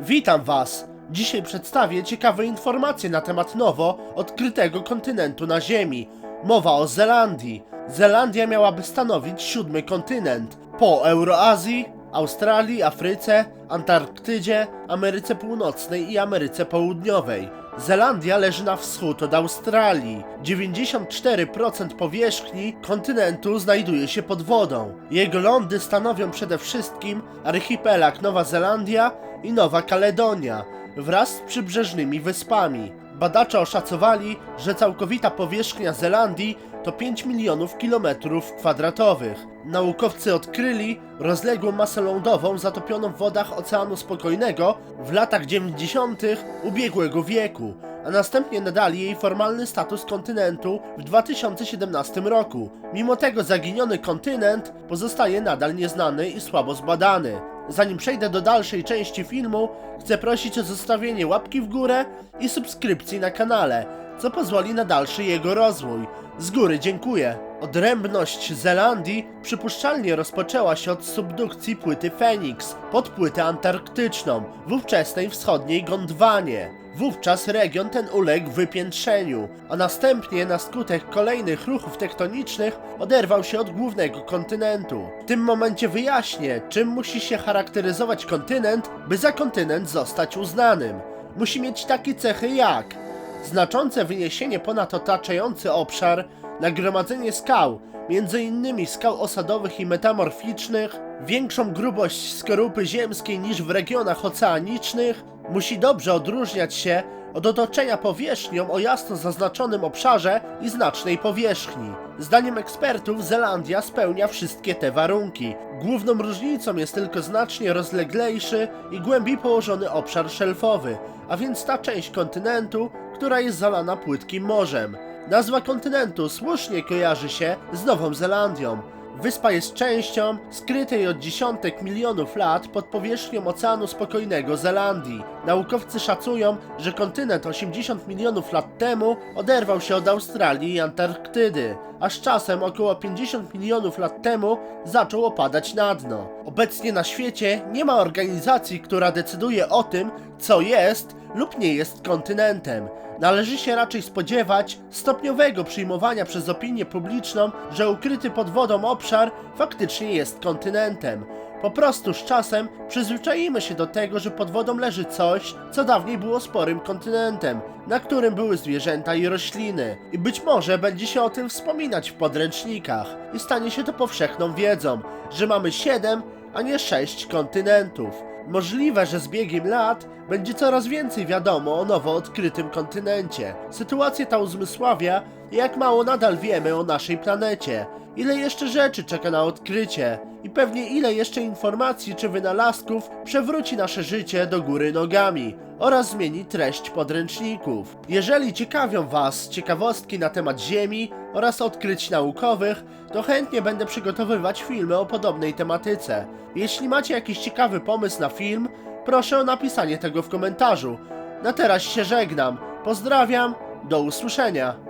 Witam Was! Dzisiaj przedstawię ciekawe informacje na temat nowo odkrytego kontynentu na Ziemi. Mowa o Zelandii. Zelandia miałaby stanowić siódmy kontynent. Po Euroazji, Australii, Afryce, Antarktydzie, Ameryce Północnej i Ameryce Południowej. Zelandia leży na wschód od Australii. 94% powierzchni kontynentu znajduje się pod wodą. Jego lądy stanowią przede wszystkim archipelag Nowa Zelandia i Nowa Kaledonia wraz z przybrzeżnymi wyspami. Badacze oszacowali, że całkowita powierzchnia Zelandii to 5 milionów kilometrów kwadratowych. Naukowcy odkryli rozległą masę lądową zatopioną w wodach Oceanu Spokojnego w latach 90. ubiegłego wieku, a następnie nadali jej formalny status kontynentu w 2017 roku. Mimo tego zaginiony kontynent pozostaje nadal nieznany i słabo zbadany. Zanim przejdę do dalszej części filmu, chcę prosić o zostawienie łapki w górę i subskrypcji na kanale, co pozwoli na dalszy jego rozwój. Z góry dziękuję. Odrębność Zelandii przypuszczalnie rozpoczęła się od subdukcji płyty Feniks pod płytę antarktyczną w ówczesnej wschodniej Gondwanie. Wówczas region ten uległ wypiętrzeniu, a następnie na skutek kolejnych ruchów tektonicznych oderwał się od głównego kontynentu. W tym momencie wyjaśnię, czym musi się charakteryzować kontynent, by za kontynent zostać uznanym. Musi mieć takie cechy jak znaczące wyniesienie ponad otaczający obszar, nagromadzenie skał, m.in. skał osadowych i metamorficznych, większą grubość skorupy ziemskiej niż w regionach oceanicznych, musi dobrze odróżniać się od otoczenia powierzchnią o jasno zaznaczonym obszarze i znacznej powierzchni. Zdaniem ekspertów Zelandia spełnia wszystkie te warunki. Główną różnicą jest tylko znacznie rozleglejszy i głębiej położony obszar szelfowy, a więc ta część kontynentu, która jest zalana płytkim morzem. Nazwa kontynentu słusznie kojarzy się z Nową Zelandią. Wyspa jest częścią skrytej od dziesiątek milionów lat pod powierzchnią Oceanu Spokojnego Zelandii. Naukowcy szacują, że kontynent 80 milionów lat temu oderwał się od Australii i Antarktydy, a z czasem około 50 milionów lat temu zaczął opadać na dno. Obecnie na świecie nie ma organizacji, która decyduje o tym, co jest lub nie jest kontynentem. Należy się raczej spodziewać stopniowego przyjmowania przez opinię publiczną, że ukryty pod wodą obszar faktycznie jest kontynentem. Po prostu z czasem przyzwyczaimy się do tego, że pod wodą leży coś, co dawniej było sporym kontynentem, na którym były zwierzęta i rośliny. I być może będzie się o tym wspominać w podręcznikach i stanie się to powszechną wiedzą, że mamy 7, a nie 6 kontynentów. Możliwe, że z biegiem lat będzie coraz więcej wiadomo o nowo odkrytym kontynencie. Sytuacja ta uzmysławia, jak mało nadal wiemy o naszej planecie. Ile jeszcze rzeczy czeka na odkrycie i pewnie ile jeszcze informacji czy wynalazków przewróci nasze życie do góry nogami oraz zmieni treść podręczników. Jeżeli ciekawią Was ciekawostki na temat Ziemi oraz odkryć naukowych, to chętnie będę przygotowywać filmy o podobnej tematyce. Jeśli macie jakiś ciekawy pomysł na film, proszę o napisanie tego w komentarzu. Na teraz się żegnam. Pozdrawiam, do usłyszenia.